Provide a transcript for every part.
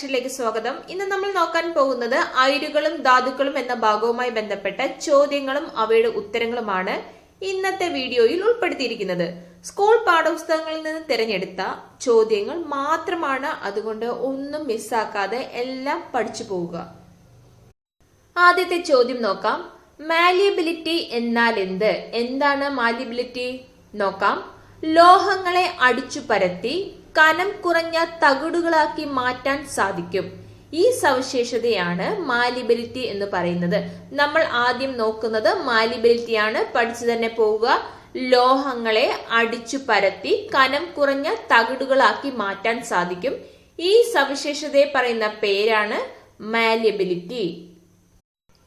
കണക്ഷനിലേക്ക് സ്വാഗതം. ഇന്ന് നമ്മൾ നോക്കാൻ പോകുന്നത് അയിരുകളും ധാതുക്കളും എന്ന ഭാഗവുമായി ബന്ധപ്പെട്ട ചോദ്യങ്ങളും അവയുടെ ഉത്തരങ്ങളുമാണ് ഇന്നത്തെ വീഡിയോയിൽ ഉൾപ്പെടുത്തിയിരിക്കുന്നത്. സ്കൂൾ പാഠപുസ്തകങ്ങളിൽ നിന്ന് തിരഞ്ഞെടുത്ത ചോദ്യങ്ങൾ മാത്രമാണ് അതുകൊണ്ട് ഒന്നും മിസ്സാക്കാതെ എല്ലാം പഠിച്ചു പോവുക. ആദ്യത്തെ ചോദ്യം നോക്കാം. മാലിയബിലിറ്റി എന്നാൽ എന്ത്? എന്താണ് മാലിയബിലിറ്റി? നോക്കാം. ലോഹങ്ങളെ അടിച്ചു പരത്തി കനം കുറഞ്ഞ തകിടുകളാക്കി മാറ്റാൻ സാധിക്കും. ഈ സവിശേഷതയാണ് മാലിബിലിറ്റി എന്ന് പറയുന്നത്. നമ്മൾ ആദ്യം നോക്കുന്നത് മാലിബിലിറ്റിയാണ്. പഠിച്ചു തന്നെ പോവുക. ലോഹങ്ങളെ അടിച്ചു പരത്തി കനം കുറഞ്ഞ തകിടുകളാക്കി മാറ്റാൻ സാധിക്കും. ഈ സവിശേഷതയെ പറയുന്ന പേരാണ് മാലിബിലിറ്റി.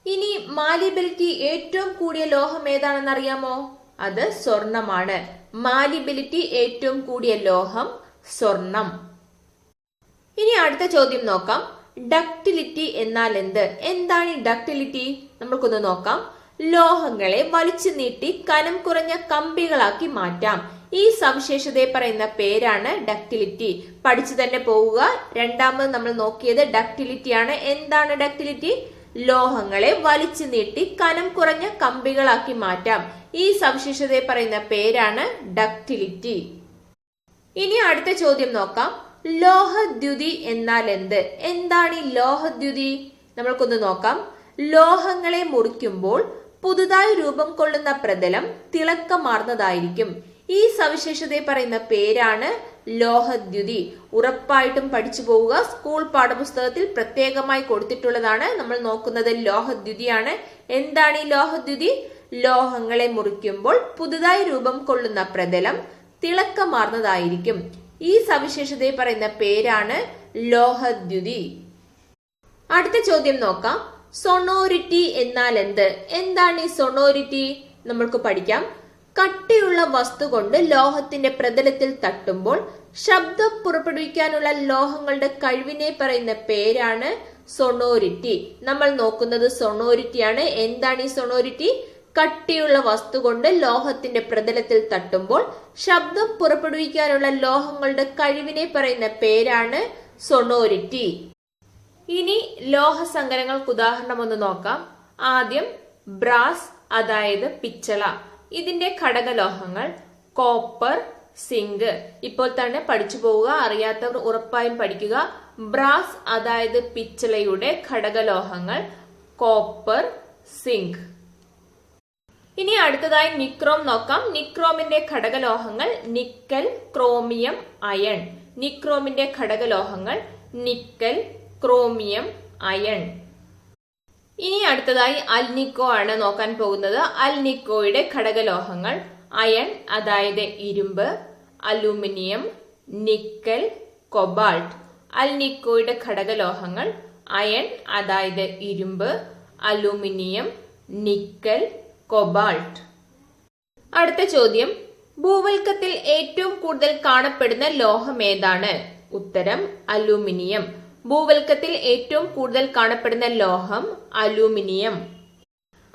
ഇനി മാലിബിലിറ്റി ഏറ്റവും കൂടിയ ലോഹം ഏതാണെന്ന് അറിയാമോ അത് സ്വർണമാണ്. മാലിബിലിറ്റി ഏറ്റവും കൂടിയ ലോഹം സ്വർണം. ഇനി അടുത്ത ചോദ്യം നോക്കാം. ഡക്ടിലിറ്റി എന്നാൽ എന്ത്? എന്താണ് ഈ ഡക്ടിലിറ്റി നമ്മൾക്കൊന്ന് നോക്കാം. ലോഹങ്ങളെ വലിച്ചു നീട്ടി കനം കുറഞ്ഞ കമ്പികളാക്കി മാറ്റാം. ഈ സവിശേഷതയെ പറയുന്ന പേരാണ് ഡക്ടിലിറ്റി പഠിച്ചു തന്നെ പോവുക. രണ്ടാമത് നമ്മൾ നോക്കിയത് ഡക്റ്റിലിറ്റി ആണ്. എന്താണ് ഡക്ടിലിറ്റി ലോഹങ്ങളെ വലിച്ചു നീട്ടി കനം കുറഞ്ഞ കമ്പികളാക്കി മാറ്റാം. ഈ സവിശേഷതയെ പറയുന്ന പേരാണ് ഡക്റ്റിലിറ്റി. ഇനി അടുത്ത ചോദ്യം നോക്കാം. ലോഹദ്യുതി എന്നാൽ എന്ത് എന്താണ് ഈ ലോഹദ്യുതി? നമ്മൾക്കൊന്ന് നോക്കാം. ലോഹങ്ങളെ മുറിക്കുമ്പോൾ പുതുതായി രൂപം കൊള്ളുന്ന പ്രതലം തിളക്കമാർന്നതായിരിക്കും. ഈ സവിശേഷതയെ പറയുന്ന പേരാണ് ലോഹദ്യുതി. ഉറപ്പായിട്ടും പഠിച്ചു പോവുക. സ്കൂൾ പാഠപുസ്തകത്തിൽ പ്രത്യേകമായി കൊടുത്തിട്ടുള്ളതാണ്. നമ്മൾ നോക്കുന്നത് ലോഹദ്യുതിയാണ്. എന്താണ് ഈ ലോഹദ്യുതി? ലോഹങ്ങളെ മുറിക്കുമ്പോൾ പുതുതായി രൂപം കൊള്ളുന്ന പ്രതലം തിളക്കമാർന്നതായിരിക്കും. ഈ സവിശേഷതയെ പറയുന്ന പേരാണ് ലോഹദ്യുതി. അടുത്ത ചോദ്യം നോക്കാം. സൊണോറിറ്റി എന്നാൽ എന്ത് എന്താണ് ഈ സൊണോറിറ്റി നമ്മൾക്ക് പഠിക്കാം. കട്ടിയുള്ള വസ്തു കൊണ്ട് ലോഹത്തിന്റെ പ്രതലത്തിൽ തട്ടുമ്പോൾ ശബ്ദം പുറപ്പെടുവിക്കാനുള്ള ലോഹങ്ങളുടെ കഴിവിനെ പറയുന്ന പേരാണ് സൊണോറിറ്റി നമ്മൾ നോക്കുന്നത് സൊണോറിറ്റിയാണ് എന്താണ് ഈ സൊണോരിറ്റി? കട്ടിയുള്ള വസ്തു കൊണ്ട് ലോഹത്തിന്റെ പ്രതലത്തിൽ തട്ടുമ്പോൾ ശബ്ദം പുറപ്പെടുവിക്കാനുള്ള ലോഹങ്ങളുടെ കഴിവിനെ പറയുന്ന പേരാണ് സൊണോരിറ്റി. ഇനി ലോഹ സങ്കരങ്ങൾക്ക് ഉദാഹരണം ഒന്ന് നോക്കാം. ആദ്യം ബ്രാസ് അതായത് പിച്ചള. ഇതിന്റെ ഘടകലോഹങ്ങൾ കോപ്പർ സിങ്ക്. ഇപ്പോൾ തന്നെ പഠിച്ചു പോവുക അറിയാത്തവർ ഉറപ്പായും പഠിക്കുക. ബ്രാസ് അതായത് പിച്ചളയുടെ ഘടകലോഹങ്ങൾ കോപ്പർ സിങ്ക്. ഇനി അടുത്തതായി നിക്രോം നോക്കാം. നിക്രോമിന്റെ ഘടകലോഹങ്ങൾ നിക്കൽ ക്രോമിയം അയൺ. നിക്രോമിന്റെ ഘടകലോഹങ്ങൾ നിക്കൽ ക്രോമിയം അയൺ. ഇനി അടുത്തതായി അൽനിക്കോ ആണ് നോക്കാൻ പോകുന്നത്. അൽനിക്കോയുടെ ഘടകലോഹങ്ങൾ അയൺ അതായത് ഇരുമ്പ് അലൂമിനിയം നിക്കൽ കൊബാൾട്ട്. അൽനിക്കോയുടെ ഘടകലോഹങ്ങൾ അയൺ അതായത് ഇരുമ്പ് അലൂമിനിയം നിക്കൽ കൊബാൾട്ട്. അടുത്ത ചോദ്യം. ഭൂവൽക്കത്തിൽ ഏറ്റവും കൂടുതൽ കാണപ്പെടുന്ന ലോഹം ഏതാണ്? ഉത്തരം അലൂമിനിയം. ഭൂവൽക്കത്തിൽ ഏറ്റവും കൂടുതൽ കാണപ്പെടുന്ന ലോഹം അലൂമിനിയം.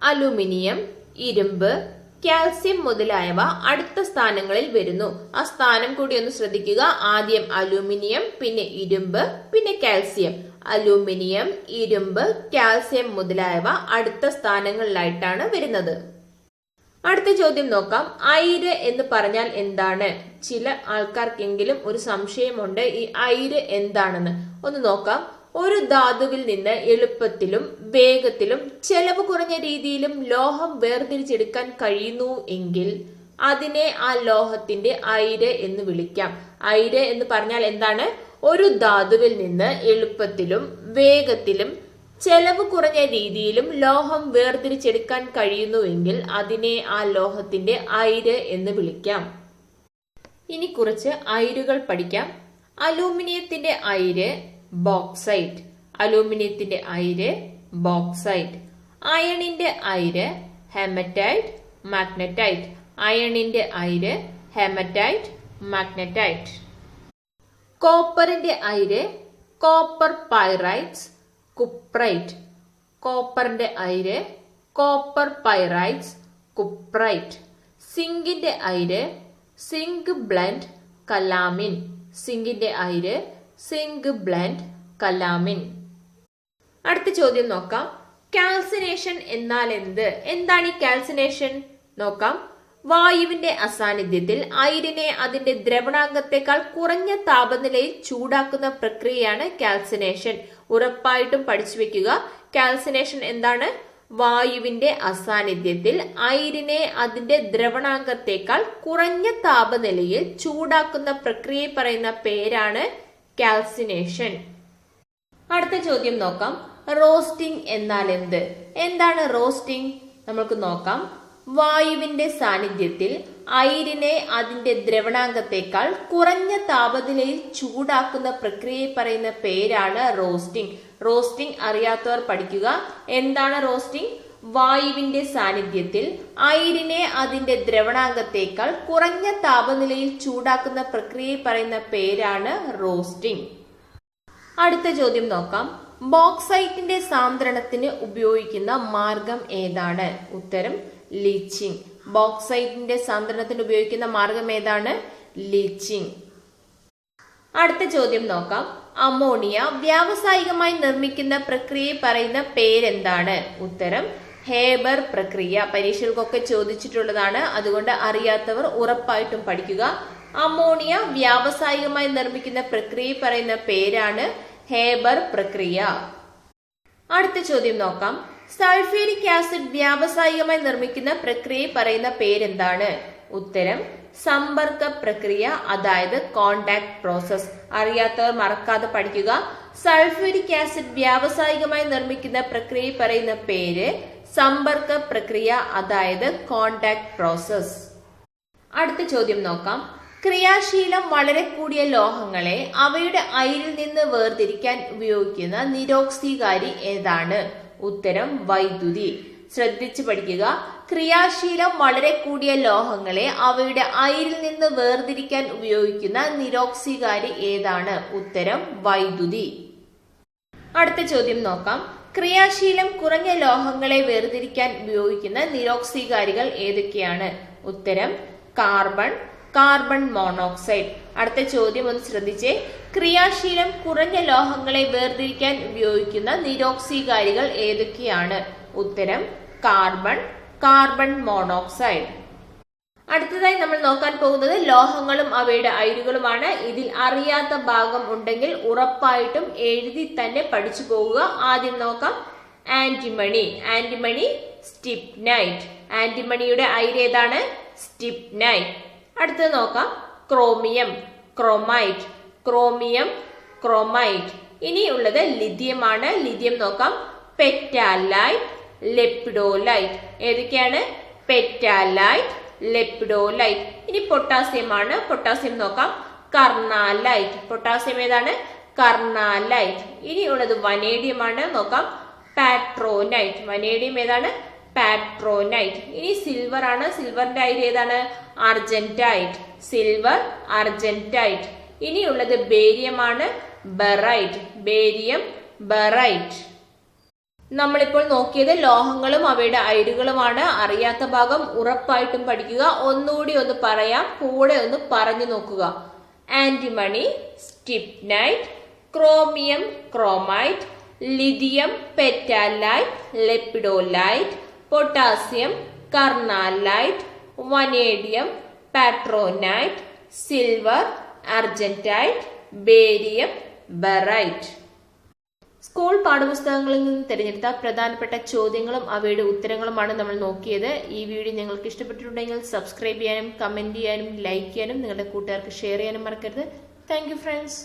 അലൂമിനിയം ഇരുമ്പ് കാൽസ്യം മുതലായവ അടുത്ത സ്ഥാനങ്ങളിൽ വരുന്നു. ആ സ്ഥാനം കൂടി ഒന്ന് ശ്രദ്ധിക്കുക. ആദ്യം അലൂമിനിയം പിന്നെ ഇരുമ്പ് പിന്നെ കാൽസ്യം. അലൂമിനിയം ഇരുമ്പ് കാൽസ്യം മുതലായവ അടുത്ത സ്ഥാനങ്ങളിലായിട്ടാണ് വരുന്നത്. അടുത്ത ചോദ്യം നോക്കാം. ഐര് എന്ന് പറഞ്ഞാൽ എന്താണ്? ചില ആൾക്കാർക്കെങ്കിലും ഒരു സംശയമുണ്ട്. ഈ ഐര് എന്താണെന്ന്. ഒന്ന് നോക്കാം. ഒരു ധാതുവിൽ നിന്ന് എളുപ്പത്തിലും വേഗത്തിലും ചെലവ് കുറഞ്ഞ രീതിയിലും ലോഹം വേർതിരിച്ചെടുക്കാൻ കഴിയുന്നു എങ്കിൽ അതിനെ ആ ലോഹത്തിന്റെ ഐര് എന്ന് വിളിക്കാം. ഐര് എന്ന് പറഞ്ഞാൽ എന്താണ്? ഒരു ധാതുവിൽ നിന്ന് എളുപ്പത്തിലും വേഗത്തിലും ചെലവ് കുറഞ്ഞ രീതിയിലും ലോഹം വേർതിരിച്ചെടുക്കാൻ കഴിയുന്നുവെങ്കിൽ അതിനെ ആ ലോഹത്തിന്റെ ഐര് എന്ന് വിളിക്കാം. ഇനി കുറച്ച് അയിരുകൾ പഠിക്കാം. അലൂമിനിയത്തിന്റെ അയിര് ബോക്സൈറ്റ്. അലൂമിനിയത്തിന്റെ അയിര് ബോക്സൈറ്റ്. അയണിന്റെ അയിര് ഹെമറ്റൈറ്റ് മാഗ്നറ്റൈറ്റ്. അയണിന്റെ അയിര് ഹെമറ്റൈറ്റ് മാഗ്നറ്റൈറ്റ്. കോപ്പറിന്റെ അയിര് കോപ്പർ പൈറൈറ്റ്സ് കുപ്രൈറ്റ്. കോപ്പറിന്റെ അയിര് കോപ്പർ പൈറൈറ്റ്സ് കുപ്രൈറ്റ്. സിങ്കിന്റെ അയിര് സിങ്ക് ബ്ലൻഡ് കലാമിൻ. സിങ്കിന്റെ അയിര് സിങ്ക് ബ്ലൻഡ് കലാമിൻ. അടുത്ത ചോദ്യം നോക്കാം. കാൽസിനേഷൻ എന്നാൽ എന്ത്? എന്താണ് ഈ കാൽസിനേഷൻ? നോക്കാം. വായുവിന്റെ അസാന്നിധ്യത്തിൽ അയിരിനെ അതിന്റെ ദ്രവണാംഗത്തെക്കാൾ കുറഞ്ഞ താപനിലയിൽ ചൂടാക്കുന്ന പ്രക്രിയയാണ് കാൽസിനേഷൻ. ഉറപ്പായിട്ടും പഠിച്ചു വെക്കുക. കാൽസിനേഷൻ എന്താണ്? വായുവിന്റെ അസാന്നിധ്യത്തിൽ അയിരിനെ അതിന്റെ ദ്രവണാംഗത്തെക്കാൾ കുറഞ്ഞ താപനിലയിൽ ചൂടാക്കുന്ന പ്രക്രിയയെ പറയുന്ന പേരാണ് കാൽസിനേഷൻ. അടുത്ത ചോദ്യം നോക്കാം. റോസ്റ്റിംഗ് എന്നാൽ എന്ത്? എന്താണ് റോസ്റ്റിംഗ്? നമുക്ക് നോക്കാം. വായുവിന്റെ സാന്നിധ്യത്തിൽ അയിരിനെ അതിന്റെ ദ്രവണാംഗത്തെക്കാൾ കുറഞ്ഞ താപനിലയിൽ ചൂടാക്കുന്ന പ്രക്രിയയെ പറയുന്ന പേരാണ് റോസ്റ്റിംഗ്. റോസ്റ്റിംഗ് അറിയാത്തവർ പഠിക്കുക. എന്താണ് റോസ്റ്റിംഗ്? വായുവിന്റെ സാന്നിധ്യത്തിൽ അയിരിനെ അതിന്റെ ദ്രവണാംഗത്തേക്കാൾ കുറഞ്ഞ താപനിലയിൽ ചൂടാക്കുന്ന പ്രക്രിയയെ പറയുന്ന പേരാണ് റോസ്റ്റിംഗ്. അടുത്ത ചോദ്യം നോക്കാം. ബോക്സൈറ്റിന്റെ സാന്ദ്രണത്തിന് ഉപയോഗിക്കുന്ന മാർഗം ഏതാണ്? ഉത്തരം ലീച്ചിങ്. ബോക്സൈറ്റിന്റെ സാന്ദ്രണത്തിന് ഉപയോഗിക്കുന്ന മാർഗം ഏതാണ്? ലീച്ചിങ്. അടുത്ത ചോദ്യം നോക്കാം. അമോണിയ വ്യാവസായികമായി നിർമ്മിക്കുന്ന പ്രക്രിയയെ പറയുന്ന പേരെന്താണ്? ഉത്തരം ഹേബർ പ്രക്രിയ. പരീക്ഷകൾക്കൊക്കെ ചോദിച്ചിട്ടുള്ളതാണ്. അതുകൊണ്ട് അറിയാത്തവർ ഉറപ്പായിട്ടും പഠിക്കുക. അമോണിയ വ്യാവസായികമായി നിർമ്മിക്കുന്ന പ്രക്രിയ പറയുന്ന പേരാണ് ഹേബർ പ്രക്രിയ. അടുത്ത ചോദ്യം നോക്കാം. സൾഫ്യൂരിക് ആസിഡ് വ്യാവസായികമായി നിർമ്മിക്കുന്ന പ്രക്രിയ പറയുന്ന പേരെന്താണ്? ഉത്തരം സമ്പർക്ക പ്രക്രിയ അതായത് കോണ്ടാക്ട് പ്രോസസ്. അറിയാത്തവർ മറക്കാതെ പഠിക്കുക. സൾഫ്യൂരിക് ആസിഡ് വ്യാവസായികമായി നിർമ്മിക്കുന്ന പ്രക്രിയ പറയുന്ന പേര് സമ്പർക്ക പ്രക്രിയ അതായത് കോണ്ടാക്ട് പ്രോസസ് അടുത്ത ചോദ്യം നോക്കാം. ക്രിയാശീലം വളരെ കൂടിയ ലോഹങ്ങളെ അവയുടെ അയിരിൽ നിന്ന് വേർതിരിക്കാൻ ഉപയോഗിക്കുന്ന നിരോക്സീകാരി ഏതാണ്? ഉത്തരം വൈദ്യുതി. ശ്രദ്ധിച്ചു പഠിക്കുക. ക്രിയാശീലം വളരെ കൂടിയ ലോഹങ്ങളെ അവയുടെ അയിരിൽ നിന്ന് വേർതിരിക്കാൻ ഉപയോഗിക്കുന്ന നിരോക്സീകാരി ഏതാണ്? ഉത്തരം വൈദ്യുതി. അടുത്ത ചോദ്യം നോക്കാം. ക്രിയാശീലം കുറഞ്ഞ ലോഹങ്ങളെ വേർതിരിക്കാൻ ഉപയോഗിക്കുന്ന നിരോക്സീകാരികൾ ഏതൊക്കെയാണ്? ഉത്തരം കാർബൺ കാർബൺ മോണോക്സൈഡ്. അടുത്ത ചോദ്യം ഒന്ന് ശ്രദ്ധിച്ചേ. ക്രിയാശീലം കുറഞ്ഞ ലോഹങ്ങളെ വേർതിരിക്കാൻ ഉപയോഗിക്കുന്ന നിരോക്സീകാരികൾ ഏതൊക്കെയാണ്? ഉത്തരം കാർബൺ കാർബൺ മോണോക്സൈഡ്. അടുത്തതായി നമ്മൾ നോക്കാൻ പോകുന്നത് ലോഹങ്ങളും അവയുടെ അയിരുകളുമാണ്. ഇതിൽ അറിയാത്ത ഭാഗം ഉണ്ടെങ്കിൽ ഉറപ്പായിട്ടും എഴുതി തന്നെ പഠിച്ചു പോവുക. ആദ്യം നോക്കാം. ആന്റിമണി ആന്റിമണി സ്റ്റിപ്നൈറ്റ് ആന്റിമണിയുടെ അയിര് ഏതാണ്? സ്റ്റിപ്നൈറ്റ് അടുത്തത് നോക്കാം. Chromium chromite. Chromium chromite. ഇനി ഉള്ളത് ലിഥിയമാണ്. ലിഥിയം നോക്കാം. പെറ്റാലൈറ്റ് ലെപ്പിഡോലൈറ്റ് ഏതൊക്കെയാണ്? പെറ്റാലൈറ്റ് ലെപ്പിഡോലൈറ്റ് ഇനി പൊട്ടാസ്യം ആണ്. പൊട്ടാസ്യം നോക്കാം. കർണാലൈറ്റ് പൊട്ടാസ്യം ഏതാണ്? കർണാലൈറ്റ് ഇനി ഉള്ളത് വനേഡിയം ആണ്. നോക്കാം. പാട്രോനൈറ്റ് വനേഡിയം ഏതാണ്? പാട്രോനൈറ്റ് ഇനി സിൽവർ ആണ്. സിൽവറിന്റെ അയിര് ഏതാണ്? അർജന്റൈറ്റ് സിൽവർ അർജന്റൈറ്റ് ഇനിയുള്ളത് ആണ്. ബെറൈറ്റ് ബേരിയം ബെറൈറ്റ് നമ്മളിപ്പോൾ നോക്കിയത് ലോഹങ്ങളും അവയുടെ അയിരുകളുമാണ് അറിയാത്ത ഭാഗം ഉറപ്പായിട്ടും പഠിക്കുക. ഒന്നുകൂടി ഒന്ന് പറയാം. കൂടെ ഒന്ന് പറഞ്ഞു നോക്കുക. Antimony stibnite chromium chromite lithium petalite lepidolite potassium carnallite vanadium patronite silver argentite barium barite. School പാഠപുസ്തകങ്ങളിൽ നിന്ന് തിരഞ്ഞെടുത്ത പ്രധാനപ്പെട്ട ചോദ്യങ്ങളും അവയുടെ ഉത്തരങ്ങളുമാണ് നമ്മൾ നോക്കിയത്. ഈ വീഡിയോ നിങ്ങൾക്ക് ഇഷ്ടപ്പെട്ടിട്ടുണ്ടെങ്കിൽ സബ്സ്ക്രൈബ് ചെയ്യാനും കമന്റ് ചെയ്യാനും ലൈക്ക് ചെയ്യാനും നിങ്ങളുടെ കൂട്ടുകാർക്ക് ഷെയർ ചെയ്യാനും മറക്കരുത്. Thank friends.